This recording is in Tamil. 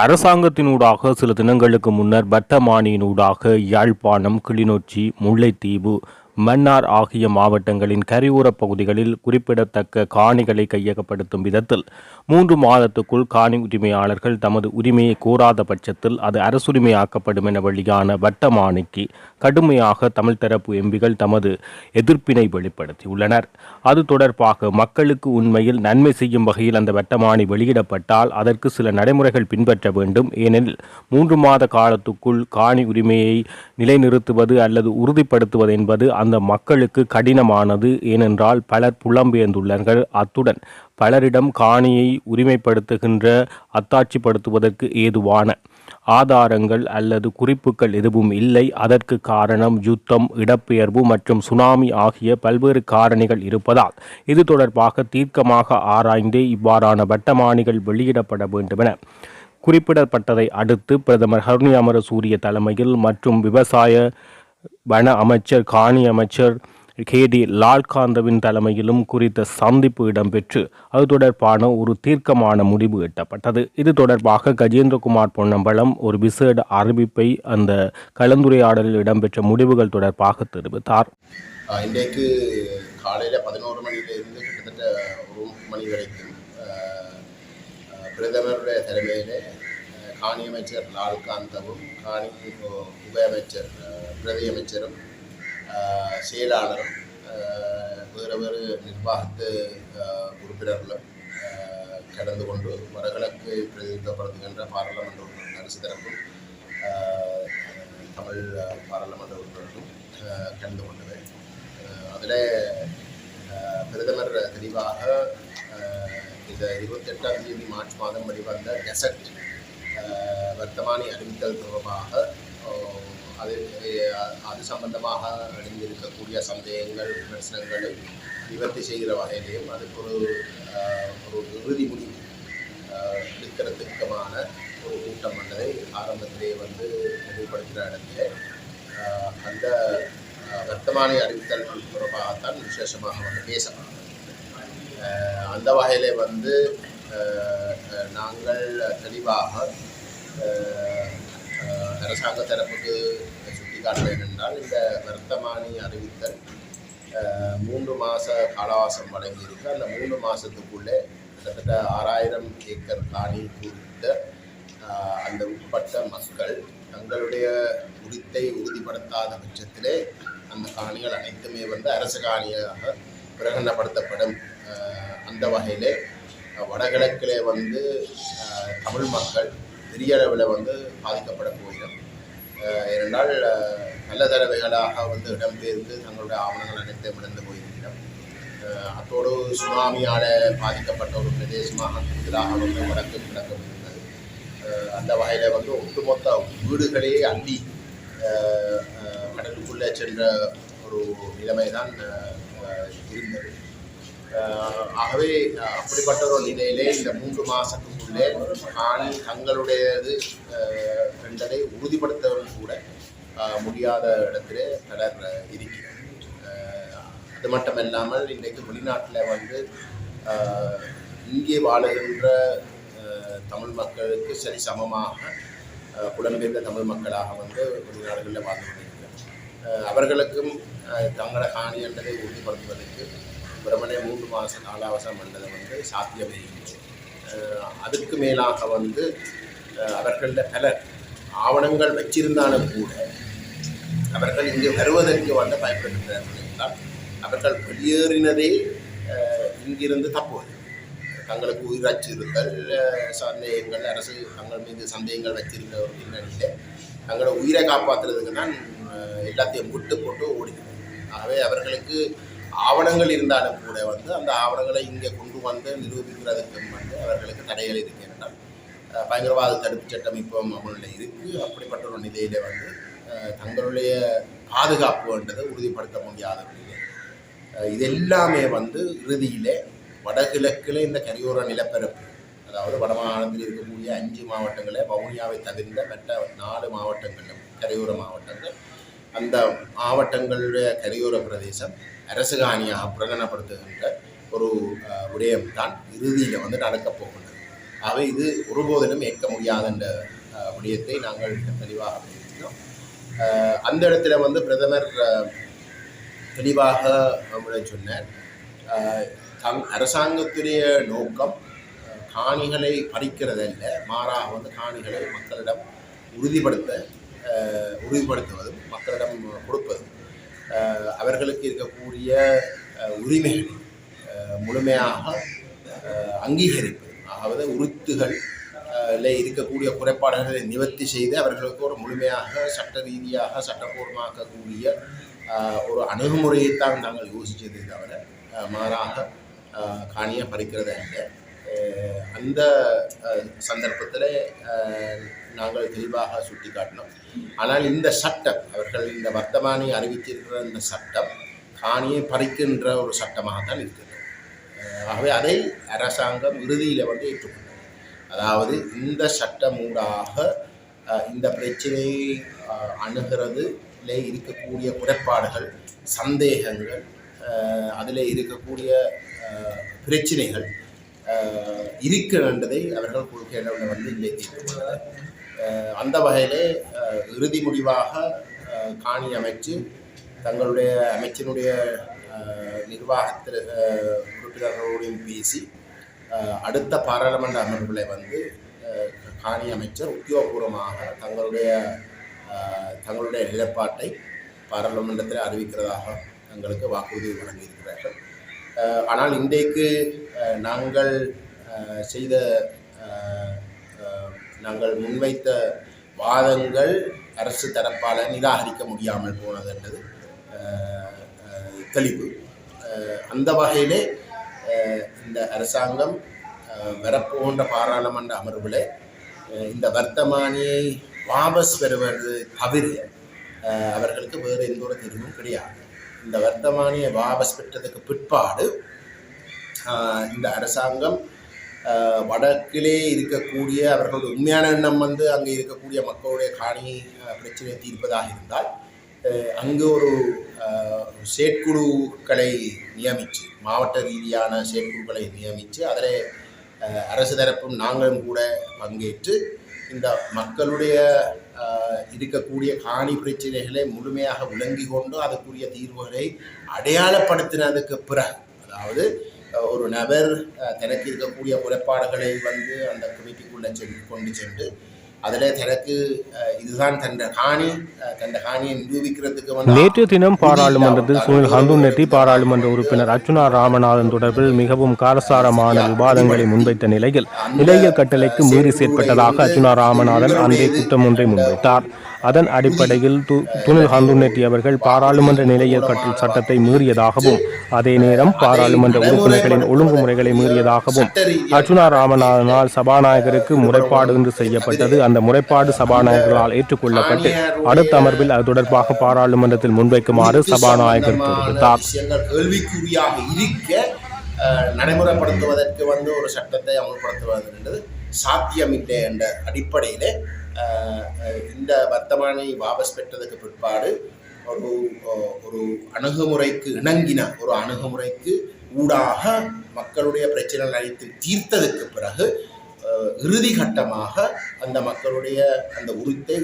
அரசாங்கத்தினூடாக சில தினங்களுக்கு முன்னர் வட்டமானியினூடாக யாழ்ப்பாணம் கிளிநொச்சி முல்லைத்தீவு மன்னார் ஆகிய மாவட்டங்களின் கரையோரப் பகுதிகளில் குறிப்பிடத்தக்க காணிகளை கையகப்படுத்தும் விதத்தில் மூன்று மாதத்துக்குள் காணி உரிமையாளர்கள் தமது உரிமையை கோராத பட்சத்தில் அது அரசுரிமையாக்கப்படும் என வெளியான வட்டமானிக்கு கடுமையாக தமிழ் தரப்பு எம்பிகள் தமது எதிர்ப்பினை வெளிப்படுத்தியுள்ளனர். அது தொடர்பாக மக்களுக்கு உண்மையில் நன்மை செய்யும் வகையில் அந்த வட்டமானி வெளியிடப்பட்டால் அதற்கு சில நடைமுறைகள் பின்பற்ற வேண்டும். ஏனெனில் மூன்று மாத காலத்துக்குள் காணி உரிமையை நிலைநிறுத்துவது அல்லது உறுதிப்படுத்துவது என்பது அந்த மக்களுக்கு கடினமானது ஏனென்றால் பலர் புலம்பெயர்ந்துள்ளார்கள். அத்துடன் பலரிடம் காணியை உரிமைப்படுத்துகின்ற அத்தாட்சிப்படுத்துவதற்கு ஏதுவான ஆதாரங்கள் அல்லது குறிப்புகள் எதுவும் இல்லை. அதற்கு காரணம் யுத்தம் இடப்பெயர்வு மற்றும் சுனாமி ஆகிய பல்வேறு காரணிகள் இருப்பதால் இது தொடர்பாக தீர்க்கமாக ஆராய்ந்தே இவ்வாறான வட்டமானிகள் வெளியிடப்பட வேண்டுமென குறிப்பிடப்பட்டதை அடுத்து பிரதமர் ஹருணி அமரசூரிய தலைமையில் மற்றும் விவசாய வன அமைச்சர் காணி அமைச்சர் கே டி லால்காந்தவின் தலைமையிலும் குறித்த சந்திப்பு இடம்பெற்று அது தொடர்பான ஒரு தீர்க்கமான முடிவு எட்டப்பட்டது. இது தொடர்பாக கஜேந்திரகுமார் பொன்னம்பலம் ஒரு விசேட அறிவிப்பை அந்த கலந்துரையாடலில் இடம்பெற்ற முடிவுகள் தொடர்பாக தெரிவித்தார். இன்றைக்கு காலையில் பதினோரு மணியிலிருந்து கிட்டத்தட்ட ஒரு மணி வரைக்கும் பிரதமருடைய தலைமையிலே காணி அமைச்சர் லால்காந்தவும் காணி உப அமைச்சர் பிரதி அமைச்சரும் செயலாளரும் வேறு வேறு நிர்வாகத்து உறுப்பினர்களும் கடந்து கொண்டு வடகிழக்கு பிரதிநிதித்துவப்படுத்துகின்ற பாராளுமன்ற உறுப்பினர் அரசு தரப்பும் தமிழ் பாராளுமன்ற உறுப்பினர்களும் கலந்து கொண்டது. அதில் பிரதமர் தெளிவாக இந்த இருபத்தெட்டாம் தேதி மார்ச் மாதம் வெளிவந்த கெசட் வர்த்தமானி அறிவித்தல் தொடர்பாக அது அது சம்பந்தமாக அடைந்திருக்கக்கூடிய சந்தேகங்கள் விமர்சனங்களை நிவர்த்தி செய்கிற வகையிலையும் அதுக்கு ஒரு ஒரு இறுதி முடிவு ஆஹ் எடுக்கிறதுக்குமான ஒரு கூட்டம் பண்ணதை ஆரம்பத்திலே வந்து தெளிவுபடுத்துகிற இடத்துல அந்த வர்த்தமானி அறிவித்தல் தொடர்பாகத்தான் விசேஷமாக வந்து பேசப்படும் அந்த வகையிலே வந்து நாங்கள் தெளிவாக அரசாங்க தரப்புக்கு சுட்டிக்காட்ட வேண்டுமென்றால் இந்த வர்த்தமானி அறிவித்தல் மூன்று மாத காலவாசம் வழங்கியிருக்கு. அந்த மூன்று மாதத்துக்குள்ளே கிட்டத்தட்ட ஆறாயிரம் ஏக்கர் காணி குறித்த அந்த உட்பட்ட மக்கள் தங்களுடைய உரித்தை உறுதிப்படுத்தாத பட்சத்திலே அந்த காணிகள் அனைத்துமே வந்து அரசு காணியாக பிரகடனப்படுத்தப்படும். அந்த வகையிலே வடகிழக்கிலே வந்து தமிழ் மக்கள் பெரிய அளவில் வந்து பாதிக்கப்பட போகிறோம் ஆஹ் ஏனென்றால் நல்ல தடவைகளாக வந்து இடம்பெயர்ந்து தங்களுடைய ஆவணங்கள் அனைத்தையும் இழந்து போயிருக்கிறோம் அத்தோடு சுனாமியால் பாதிக்கப்பட்ட ஒரு பிரதேசமாக கூடுதலாக வந்து வடக்கு கிழக்கு இருந்தது அந்த வகையில் வந்து ஒட்டுமொத்த வீடுகளையே அள்ளி கடலுக்குள்ளே சென்ற ஒரு நிலைமை தான் இருந்தது. ஆகவே அப்படிப்பட்ட ஒரு நிலையிலே இந்த மூன்று மாதத்துக்குள்ளே காணி தங்களுடையது என்பதை உறுதிப்படுத்தவும் கூட முடியாத இடத்திலே பலர் இருக்கிறார் அது மட்டுமல்லாமல் இன்றைக்கு வெளிநாட்டில் வந்து இங்கே வாழுகின்ற தமிழ் மக்களுக்கு சரி சமமாக புலம்பெயர்ந்த தமிழ் மக்களாக வந்து வெளிநாடுகளில் வாழ்ந்து கொண்டிருக்கிறார் அவர்களுக்கும் தங்கள தங்களோட காணி என்பதை உறுதிப்படுத்துவதற்கு பிரமணே மூன்று மாத காலாவசம் பண்ணதை வந்து சாத்தியமே இல்லை அதுக்கு மேலாக வந்து ஆஹ் பலர் ஆவணங்கள் வச்சிருந்தாலும் கூட அவர்கள் இங்கு வருவதற்கு வந்து பயன்படுத்துகிறார்கள் என்றால் அவர்கள் வெளியேறினதே இங்கிருந்து தப்புவது. தங்களுக்கு உயிர் அச்சுறுத்தல் சந்தேகங்கள் அரசு தங்கள் மீது சந்தேகங்கள் வச்சிருந்த ஒரு பின்னணியில் தங்களோட உயிரை காப்பாற்றுறதுக்கு தான் எல்லாத்தையும் விட்டு போட்டு ஓடிக்கணும் ஆகவே அவர்களுக்கு ஆவணங்கள் இருந்தாலும் கூட வந்து அந்த ஆவணங்களை இங்கே கொண்டு வந்து நிரூபிக்கிறதுக்கு வந்து அவர்களுக்கு தடைகள் இருக்கு என்றால் பயங்கரவாத தடுப்பு சட்டம் இப்போ அமலில் இருக்குது அப்படிப்பட்ட ஒரு நிலையில் வந்து தங்களுடைய பாதுகாப்பு என்றதை உறுதிப்படுத்த முடியாத நிலை இது எல்லாமே வந்து இறுதியிலே வடகிழக்கில் இந்த கரையோர நிலப்பரப்பு அதாவது வடமாநிலத்தில் இருக்கக்கூடிய அஞ்சு மாவட்டங்களே வவுனியாவை தவிர்ந்த மற்ற நாலு மாவட்டங்களும் கரையோர மாவட்டங்கள் அந்த மாவட்டங்களுடைய கரையோர பிரதேசம் அரசு காணியாக பிரகடனப்படுத்துகின்ற ஒரு அஹ், விடயம் தான் இறுதியில் வந்து நடக்கப் போகின்றது. ஆகவே இது ஒருபோதிலும் ஏற்க முடியாத என்ற விடயத்தை நாங்கள் தெளிவாக தெரிவிக்கிறோம் அந்த இடத்துல வந்து பிரதமர் தெளிவாக நம்மளை சொன்னார். தங் அரசாங்கத்துடைய நோக்கம் காணிகளை பறிக்கிறதல்ல மாறாக வந்து காணிகளை மக்களிடம் உறுதிப்படுத்த உறுதிப்படுத்துவதும் மக்களிடம் கொடுப்பதும். அவர்களுக்கு இருக்கக்கூடிய உரிமைகளை முழுமையாக அங்கீகரிப்பு அங்கீகரிப்பது. அதாவது உறுத்துகள் இருக்கக்கூடிய குறைபாடுகளை நிவர்த்தி செய்து அவர்களுக்கு ஒரு முழுமையாக சட்ட ரீதியாக சட்டப்பூர்வமாக்கக்கூடிய ஒரு அணுகுமுறையைத்தான் நாங்கள் யோசித்ததை தவிர மாறாக அஹ், காணியை பறிக்கிறது அந்த சந்தர்ப்பத்தில் நாங்கள் தெளிவாக சுட்டிக்காட்டினோம். ஆனால் இந்த சட்டம் அவர்கள் இந்த வர்த்தமானி அறிவித்திருக்கிற இந்த சட்டம் காணியை பறிக்கின்ற ஒரு சட்டமாகத்தான் இருக்கிறது ஆகவே அதை அரசாங்கம் இறுதியில் வந்து ஏற்றுக்கொண்டது. அதாவது இந்த சட்டமூடாக இந்த பிரச்சனையை அஹ், அணுகிறதுல இருக்கக்கூடிய குறைபாடுகள் சந்தேகங்கள் அதில் இருக்கக்கூடிய பிரச்சனைகள் இருக்க வேண்டதை அவர்கள் கொள்கையிடம் வந்து நிலைத்திருக்கின்றனர் அந்த வகையிலே இறுதி முடிவாக காணி அமைச்சு தங்களுடைய அமைச்சினுடைய நிர்வாகத்தில் உறுப்பினர்களோடையும் பேசி அடுத்த பாராளுமன்ற அமர்வுகளை வந்து காணி அமைச்சர் உத்தியோகபூர்வமாக தங்களுடைய தங்களுடைய நிலைப்பாட்டை பாராளுமன்றத்தில் அறிவிக்கிறதாக தங்களுக்கு வாக்குறுதி வழங்கியிருக்கிறார்கள். ஆனால் இன்றைக்கு நாங்கள் செய்த நாங்கள் முன்வைத்த வாதங்கள் அரசு தரப்பால் நிராகரிக்க முடியாமல் போனது என்றது தெளிவு. அந்த வகையிலே இந்த அரசாங்கம் வரப்போன்ற பாராளுமன்ற அமர்வில் இந்த வர்த்தமானியை வாபஸ் பெறுவது தவிர அவர்களுக்கு வேறு எந்த ஒரு தீர்வும் கிடையாது. இந்த வர்த்தமானியை வாபஸ் பெற்றதுக்கு பிற்பாடு இந்த அரசாங்கம் வடக்கிலே இருக்கக்கூடிய அவர்களுடைய உண்மையான எண்ணம் வந்து அங்கே இருக்கக்கூடிய மக்களுடைய காணி பிரச்சனையை தீர்ப்பதாக இருந்தால் அங்கு ஒரு செயற்குழுக்களை நியமித்து மாவட்ட ரீதியான செயற்குழுக்களை நியமித்து அதில் அரசு தரப்பும் நாங்களும் கூட பங்கேற்று இந்த மக்களுடைய இருக்கக்கூடிய காணி பிரச்சனைகளை முழுமையாக விளங்கி கொண்டு அதற்குரிய தீர்வுகளை அடையாளப்படுத்தினதுக்கு பிறகு அதாவது ஒரு நபர் தனக்கு இருக்கக்கூடிய குறைபாடுகளை வந்து அந்த கமிட்டிக்குள்ளே சென்று கொண்டு சென்று அதில் தனக்கு அஹ், இதுதான் காணியை நிரூபிக்கிறதுக்கு வந்து நேற்றைய தினம் பாராளுமன்றத்தில் சுனில் ஹந்துநெட்டி பாராளுமன்ற உறுப்பினர் அர்ச்சுனா ராமநாதன் தொடர்பில் மிகவும் காரசாரமான விவாதங்களை முன்வைத்த நிலையில் நிலையியல் கட்டளைக்கு மீறி செயற்பட்டதாக அர்ச்சுனா ராமநாதன் அன்றே குற்றம் ஒன்றை முன்வைத்தார். அதன் அடிப்படையில் து துனில் ஹந்துநெட்டி அவர்கள் பாராளுமன்ற நிலையியல் கற்றல் சட்டத்தை மீறியதாகவும் அதே நேரம் பாராளுமன்ற உறுப்பினர்களின் ஒழுங்குமுறைகளை மீறியதாகவும் அர்ச்சுனா ராமநாதனால் சபாநாயகருக்கு முறைப்பாடு என்று செய்யப்பட்டது. அந்த முறைப்பாடு சபாநாயகர்களால் ஏற்றுக்கொள்ளப்பட்டு அடுத்த அமர்வில் அது தொடர்பாக பாராளுமன்றத்தில் முன்வைக்குமாறு சபாநாயகர் தெரிவித்தார். கேள்விக்குறியாக இருக்க நடைமுறைப்படுத்துவதற்கு வந்து ஒரு சட்டத்தை அமல்படுத்துவது என்பது சாத்தியமில்லை என்ற அடிப்படையிலே இந்த வர்த்தமானி வாபஸ் பெற்றதுக்கு பிற்பாடு ஒரு ஒரு அணுகுமுறைக்கு இணங்கின ஒரு அணுகுமுறைக்கு ஊடாக மக்களுடைய பிரச்சனைகள் அனைத்தும் தீர்த்ததுக்கு பிறகு இறுதி கட்டமாக அந்த மக்களுடைய அந்த உரித்தை